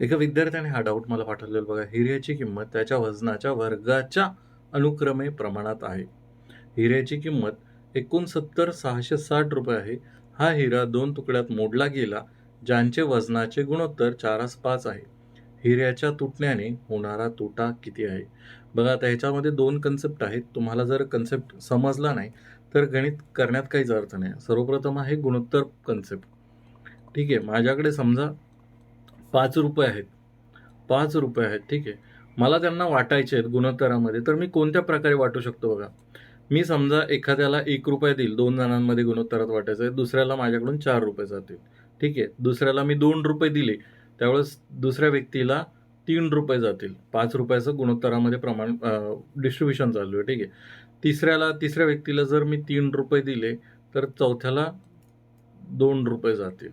एका विद्यार्थ्याने हा डाऊट मला पाठवलेला बघा हिऱ्याची किंमत त्याच्या वजनाच्या वर्गाच्या अनुक्रमे प्रमाणात आहे. हिऱ्याची किंमत एकोणसत्तर सहाशे साठ रुपये आहे. हा हिरा दोन तुकड्यात मोडला गेला ज्यांचे वजनाचे गुणोत्तर चारास पाच आहे. हिऱ्याच्या तुटण्याने होणारा तोटा किती आहे? बघा आता ह्याच्यामध्ये दोन कन्सेप्ट आहेत. तुम्हाला जर कन्सेप्ट समजला नाही तर गणित करण्यात काहीच अर्थ नाही. सर्वप्रथम आहे गुणोत्तर कन्सेप्ट ठीक आहे माझ्याकडे समजा पाच रुपये आहेत. पाच रुपये आहेत ठीक आहे. मला त्यांना वाटायचे आहेत गुणोत्तरामध्ये तर मी कोणत्या प्रकारे वाटू शकतो बघा? मी समजा एखाद्याला एक रुपये देईल दोन जणांमध्ये गुणोत्तरात वाटायचं आहे दुसऱ्याला माझ्याकडून चार रुपये जातील ठीक आहे. दुसऱ्याला मी दोन रुपये दिले त्यावेळेस दुसऱ्या व्यक्तीला तीन रुपये जातील. पाच रुपयाचं गुणोत्तरामध्ये प्रमाण डिस्ट्रीब्युशन चालू आहे ठीक आहे. तिसऱ्याला तिसऱ्या व्यक्तीला जर मी तीन रुपये दिले तर चौथ्याला दोन रुपये जातील.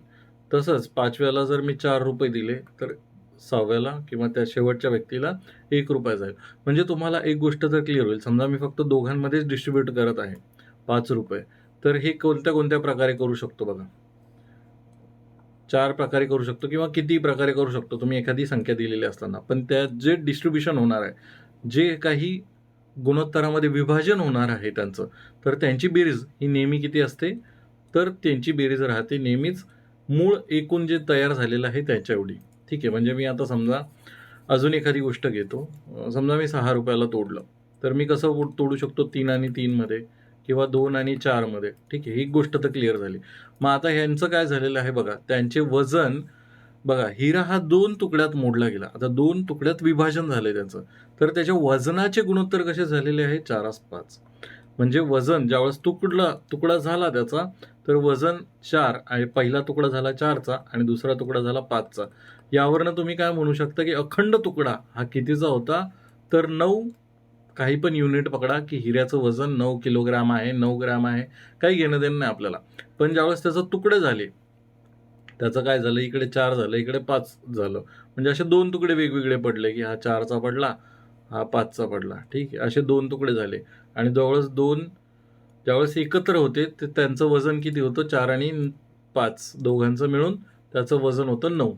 तसंच पाचव्याला जर मी चार रुपये दिले तर सहाव्याला किंवा त्या शेवटच्या व्यक्तीला एक रुपया जाईल. म्हणजे तुम्हाला एक गोष्ट जर क्लिअर होईल. समजा मी फक्त दोघांमध्येच डिस्ट्रीब्यूट करत आहे पाच रुपये. तर हे कोणत्या कोणत्या प्रकारे करू शकतो बघा. चार प्रकारे करू शकतो किंवा किती प्रकारे करू शकतो तुम्ही एखादी संख्या दिलेली असताना. पण त्यात जे डिस्ट्रीब्युशन होणार आहे जे काही गुणोत्तरामध्ये विभाजन होणार आहे त्यांचं तर त्यांची बेरीज ही नेहमी किती असते? तर त्यांची बेरीज राहते नेहमीच मूळ एकूण जे तयार झालेलं आहे त्याच्या एवढी ठीक आहे म्हणजे मी आता समजा अजून एखादी गोष्ट घेतो. समजा मी सहा रुपयाला तोडलं. तर मी कसं तोडू शकतो तीन आणि तीनमध्ये किंवा दोन आणि चारमध्ये ठीक आहे ही गोष्ट तर क्लिअर झाली. मग आता ह्यांचं काय झालेलं आहे बघा त्यांचे वजन बघा हिरा हा दोन तुकड्यात मोडला गेला. आता दोन तुकड्यात विभाजन झाले त्याचं. तर त्याच्या वजनाचे गुणोत्तर कसे झालेले आहे? चारास पाच. म्हणजे वजन ज्यावेळेस तुकडला तुकडा झाला त्याचा तर वजन चार आणि पहिला तुकडा झाला चारचा आणि दुसरा तुकडा झाला पाचचा. यावरनं तुम्ही काय म्हणू शकता की अखंड तुकडा हा कितीचा होता? तर नऊ काही पण युनिट पकडा की हिऱ्याचं वजन नऊ किलोग्राम आहे नऊ ग्राम आहे काही घेणं देणं नाही आपल्याला. पण ज्यावेळेस त्याचं तुकडे झाले त्याचं काय झालं? इकडे चार झालं इकडे पाच झालं. म्हणजे असे दोन तुकडे वेगवेगळे पडले की हा चारचा पडला हा पाचचा पडला. ठीक आहे? असे दोन तुकडे झाले. आणि जवळच दोन ज्यावेळेस एकत्र होते ते त्यांचं वजन किती होतं? चार आणि पाच. दोघांचं मिळून त्याचं वजन होतं नऊ.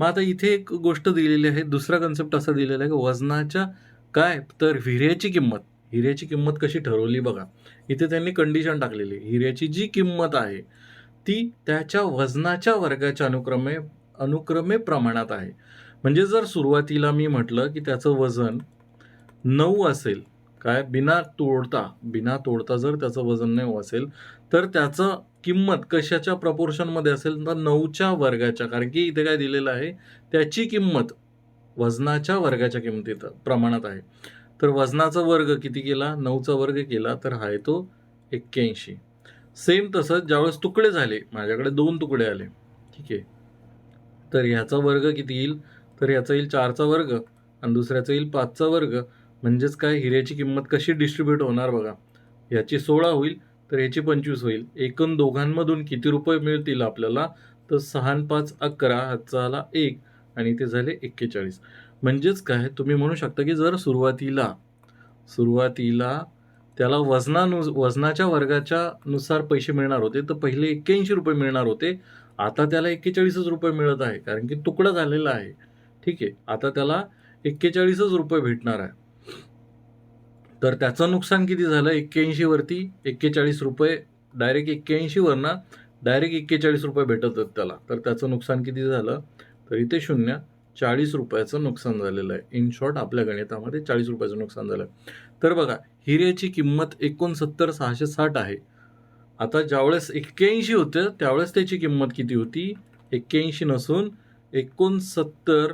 मग आता इथे एक गोष्ट दिलेली आहे दुसरा कन्सेप्ट असा दिलेला आहे की वजनाच्या काय? तर हिऱ्याची किंमत. हिऱ्याची किंमत कशी ठरवली बघा. इथे त्यांनी कंडिशन टाकलेली आहे. हिऱ्याची जी किंमत आहे ती त्याच्या वजनाच्या वर्गाच्या अनुक्रमे अनुक्रमे प्रमाणात आहे. म्हणजे जर सुरुवातीला मी म्हटलं की त्याचं वजन नऊ असेल काय? बिना तोडता बिना तोडता जर त्याचं वजन नऊ असेल तर त्याचं किंमत कशाच्या प्रपोर्शनमध्ये असेल? तर नऊच्या वर्गाच्या कारण की इथे काय दिलेलं आहे त्याची किंमत वजनाच्या वर्गाच्या किमतीत प्रमाणात आहे. तर वजनाचा वर्ग किती केला? नऊचा वर्ग केला तर हा येतो एक्क्याऐंशी. सेम तसंच ज्यावेळेस तुकडे झाले माझ्याकडे दोन तुकडे आले ठीक आहे. तर ह्याचा वर्ग किती येईल? तर ह्याचा येईल चारचा वर्ग आणि दुसऱ्याचा येईल पाचचा वर्ग म्हणजेच काय हिऱ्याची किंमत कशी डिस्ट्रीब्यूट होणार बघा? ह्याची सोळा होईल तर ह्याची पंचवीस होईल. एकूण दोघांमधून किती रुपये मिळतील आपल्याला? तर सहा पाच अकरा हातचा आला एक आणि ते झाले एक्केचाळीस. म्हणजेच काय तुम्ही म्हणू शकता की जर सुरुवातीला सुरुवातीला त्याला वजनानु वजनाच्या वर्गाच्या नुसार पैसे मिळणार होते तर पहिले एक्क्याऐंशी रुपये मिळणार होते. आता त्याला एक्केचाळीसच रुपये मिळत आहे कारण की तुकडा झालेला आहे. ठीक आहे आता त्याला एक्केचाळीसच रुपये भेटणार आहे. तर त्याचं नुकसान किती झालं? एक्क्याऐंशी वरती एक्केचाळीस रुपये डायरेक्ट एक्क्याऐंशी वरनं डायरेक्ट एक्केचाळीस रुपये भेटत आहेत त्याला. तर त्याचं नुकसान किती झालं? तर इथे शून्य चाळीस रुपयाचं नुकसान झालेलं आहे. इन शॉर्ट आपल्या गणितामध्ये चाळीस रुपयाचं नुकसान झालं तर बघा हिऱ्याची किंमत एकोणसत्तर सहाशे साठ आहे. आता ज्यावेळेस एक्क्याऐंशी होतं त्यावेळेस त्याची किंमत किती होती? एक्क्याऐंशी नसून एकोणसत्तर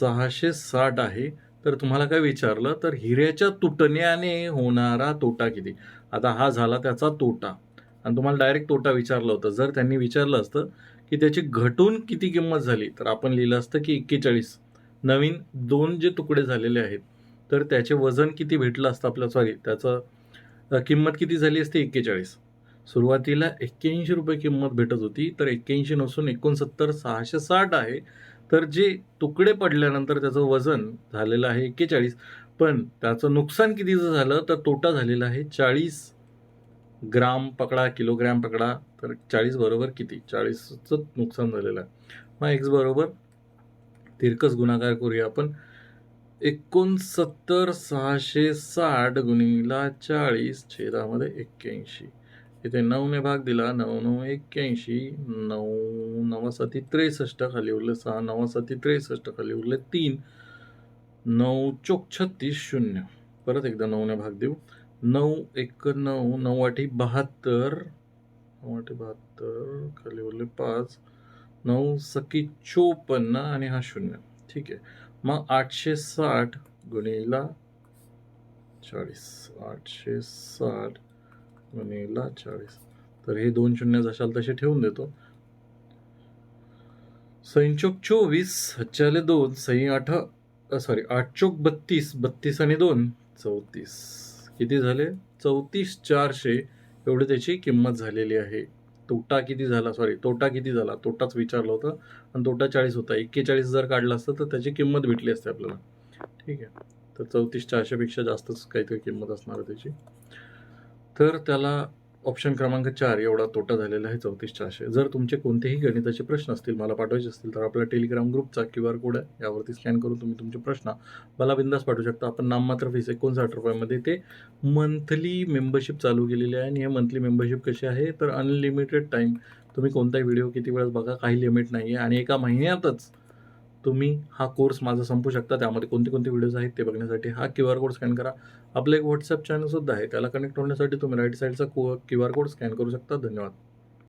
सहाशे साठ आहे. तर तुम्हाला काय विचारलं? तर हिऱ्याच्या तुटण्याने होणारा तोटा किती? आता हा झाला त्याचा तोटा. आणि तुम्हाला डायरेक्ट तोटा विचारला होता. जर त्यांनी विचारलं असतं की त्याची घटून किती किंमत झाली? तर आपण लिहिलं असतं की एक्केचाळीस. नवीन दोन जे तुकडे झालेले आहेत तर त्याचे वजन किती भेटलं असतं आपलं सॉरी त्याचं किंमत किती झाली असते? एक्केचाळीस. सुरुवातीला एक्क्याऐंशी रुपये किंमत भेटत होती. तर एक्क्याऐंशी नसून एकोणसत्तर सहाशे साठ आहे. तर जे तुकडे पडल्यानंतर त्याचं वजन झालेलं आहे एक्केचाळीस पण त्याचं नुकसान कितीचं झालं तर तोटा झालेला आहे चाळीस ग्राम पकडा किलोग्रॅम पकडा तर चाळीस बरोबर किती? चाळीसचं नुकसान झालेलं आहे. मग एक्स बरोबर तिरकस गुणाकार करूया आपण. एकोणसत्तर सहाशे साठ गुणिला चाळीस छेदामध्ये एक्क्याऐंशी. इथे नऊने भाग दिला नऊ नऊ एक्क्याऐंशी नऊ नवासाती त्रेसष्ट खाली उरले सहा नवासाती त्रेसष्ट खाली उरले तीन नऊ चोक छत्तीस शून्य. परत एकदा नऊने भाग देऊ. नऊ एक नऊ नऊ आठी बहात्तर नऊ आठी बहात्तर खाली उरले पाच नऊ सकी चोपन्न आणि हा शून्य. ठीक आहे. मग आठशे साठ गुणिला चाळीस आठशे साठ गुणिला चाळीस. तर हे दोन शून्य जशाल तसे ठेवून देतो. सैंचोक चोवीस हच्चाले दोन सई आठ सॉरी आठ चोक बत्तीस बत्तीस आणि दोन चौतीस. किती झाले? चौतीस चारशे. एवढी त्याची किंमत झालेली आहे. तोटा किती झाला? सॉरी तोटा किती झाला? तोटाच विचारलं होतं. आणि तोटा चाळीस होता. एक्केचाळीस जर काढला असतं तर त्याची किंमत भेटली असते आपल्याला. ठीक आहे. तर चौतीस चारशेपेक्षा जास्तच काहीतरी किंमत असणार आहे त्याची. तर त्याला ऑप्शन क्रमांक चार एवढा तोटा झालेला आहे चौतीस चारशे. जर तुमचे कोणतेही गणिताचे प्रश्न असतील मला पाठवायचे असतील तर आपला टेलिग्राम ग्रुपचा क्यू आर कोड आहे. यावरती स्कॅन करून तुम्ही तुमचे प्रश्न मला बिंदास पाठवू शकता. आपण नाममात्र फीस एकोणसाठ रुपयामध्ये ते मंथली मेंबरशिप चालू केलेली आहे आणि हे मंथली मेंबरशिप कशी आहे? तर अनलिमिटेड टाईम तुम्ही कोणताही व्हिडिओ किती वेळेस बघा काही लिमिट नाही आहे आणि एका महिन्यातच तुम्ही हा कोर्स माझा संपू शकता. त्यामध्ये कोणते कोणते व्हिडिओज आहेत ते बघण्यासाठी हा क्यू आर कोड स्कॅन करा. आपलं एक व्हॉट्सअप चॅनलसुद्धा आहे. त्याला कनेक्ट होण्यासाठी तुम्ही राईट साईडचा क्यू आर कोड स्कॅन करू शकता. धन्यवाद.